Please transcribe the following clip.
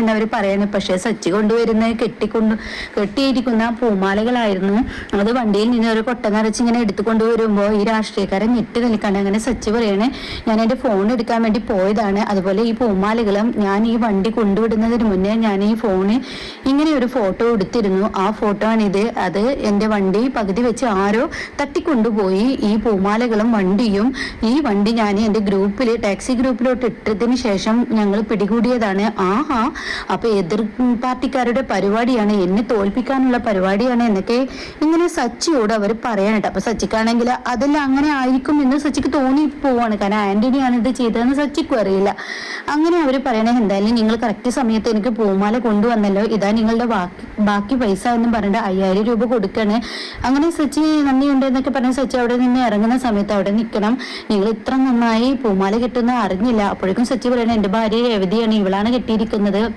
എന്നവർ പറയുന്നത് പക്ഷേ സച്ചി കൊണ്ടുവരുന്ന കെട്ടിക്കൊണ്ട് കെട്ടിയിരിക്കുന്ന പൂമാലകളായിരുന്നു. അത് വണ്ടിയിൽ നിന്ന് ഒരു കൊട്ട നിറച്ച് ഇങ്ങനെ എടുത്തുകൊണ്ട് വരുമ്പോൾ ഈ രാഷ്ട്രീയക്കാരൻ ഞെട്ടി നിൽക്കാണ്. അങ്ങനെ സച്ചി പറയണേ ഞാൻ എന്റെ ഫോൺ എടുക്കാൻ വേണ്ടി പോയതാണ്. അതുപോലെ ഈ പൂമാലകളും ഞാൻ ഈ വണ്ടി കൊണ്ടുവിടുന്നതിന് മുന്നേ ഞാൻ ഈ ഫോണ് ഇങ്ങനെ ഒരു ഫോട്ടോ എടുത്തിരുന്നു. ആ ഫോട്ടോ ആണിത്. അത് എന്റെ വണ്ടി പകുതി വെച്ച് ആരോ തട്ടിക്കൊണ്ടുപോയി ഈ പൂമാലകളും വണ്ടിയും ഈ വണ്ടി ഞാൻ എന്റെ ഗ്രൂപ്പിൽ ടാക്സി ഗ്രൂപ്പിലോട്ട് ഇട്ടതിന് ശേഷം ഞങ്ങൾ പിടികൂടിയതാണ്. ആഹാ അപ്പൊ എതിർ പാർട്ടിക്കാരുടെ പരിപാടിയാണ് എന്നെ തോൽപ്പിക്കാനുള്ള പരിപാടിയാണ് എന്നൊക്കെ ഇങ്ങനെ സച്ചിയോട് അവർ പറയാനായിട്ട് അപ്പൊ സച്ചിക്കാണെങ്കിൽ അതെല്ലാം അങ്ങനെ ആയിരിക്കും എന്ന് സച്ചിക്ക് തോന്നി പോവാണ്. കാരണം ആന്റണിയാണ് ഇത് ചെയ്തതെന്ന് സച്ചിക്കും അറിയില്ല. അങ്ങനെ അവർ പറയണേ എന്തായാലും നിങ്ങൾ കറക്റ്റ് സമയത്ത് എനിക്ക് പൂമാല കൊണ്ടുവന്നല്ലോ. ഇതാ നിങ്ങളുടെ ബാക്കി ബാക്കി പൈസ ഒന്നും പറഞ്ഞിട്ട് അയ്യായിരം രൂപ കൊടുക്കണേ. അങ്ങനെ സച്ചി നന്ദിയുണ്ട് എന്നൊക്കെ പറഞ്ഞ് സച്ചി അവിടെ നിന്ന് ഇറങ്ങുന്ന സമയത്ത് അവിടെ നിൽക്കണം. നിങ്ങൾ ഇത്ര നന്നായി പൂമാല കിട്ടുന്ന അറിഞ്ഞില്ല. അപ്പോഴേക്കും സച്ചി പറയണേ എന്റെ ഭാര്യ രേവതിയാണ്. ഇവളാണ് കെട്ടിയിരിക്കുന്നത്.